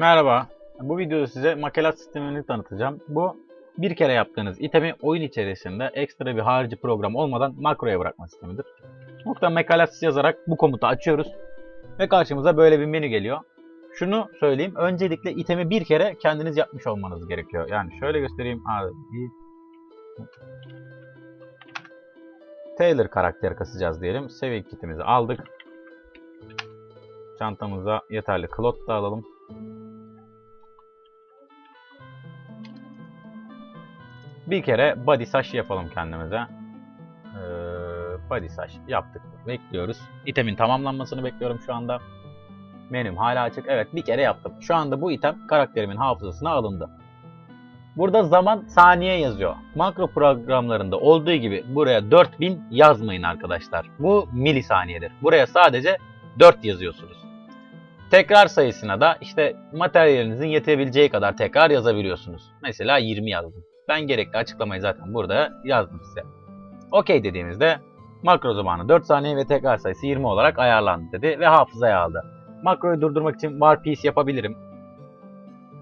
Merhaba. Bu videoda size makelat sistemini tanıtacağım. Bu bir kere yaptığınız itemi oyun içerisinde ekstra bir harici program olmadan makroya bırakma sistemidir. Nokta makalat yazarak bu komutu açıyoruz. Ve karşımıza böyle bir menü geliyor. Şunu söyleyeyim. Öncelikle itemi bir kere kendiniz yapmış olmanız gerekiyor. Yani şöyle göstereyim. Abi. Taylor karakteri kasacağız diyelim. Seviye kitimizi aldık. Çantamıza yeterli klot da alalım. Bir kere body saç yapalım kendimize. Ee, body saç yaptık. Bekliyoruz. İtemin tamamlanmasını bekliyorum şu anda. Menüm hala açık. Evet bir kere yaptım. Şu anda bu item karakterimin hafızasına alındı. Burada zaman saniye yazıyor. Makro programlarında olduğu gibi buraya 4000 yazmayın arkadaşlar. Bu milisaniyedir. Buraya sadece 4 yazıyorsunuz. Tekrar sayısına da işte materyalinizin yetebileceği kadar tekrar yazabiliyorsunuz. Mesela 20 yazdım. Ben gerekli açıklamayı zaten burada yazdım size. Okey dediğimizde makro zamanı 4 saniye ve tekrar sayısı 20 olarak ayarlandı dedi ve hafızaya aldı. Makroyu durdurmak için war piece yapabilirim.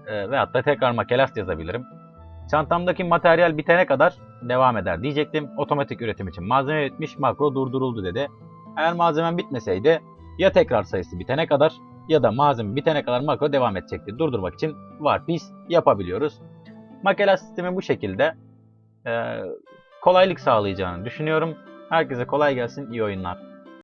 Ee, veyahut da tekrar makelast yazabilirim. Çantamdaki materyal bitene kadar devam eder diyecektim. Otomatik üretim için malzeme bitmiş, makro durduruldu dedi. Eğer malzemem bitmeseydi ya tekrar sayısı bitene kadar ya da malzeme bitene kadar makro devam edecekti. Durdurmak için var piece yapabiliyoruz. Makela sistemi bu şekilde. Ee, kolaylık sağlayacağını düşünüyorum. Herkese kolay gelsin, iyi oyunlar.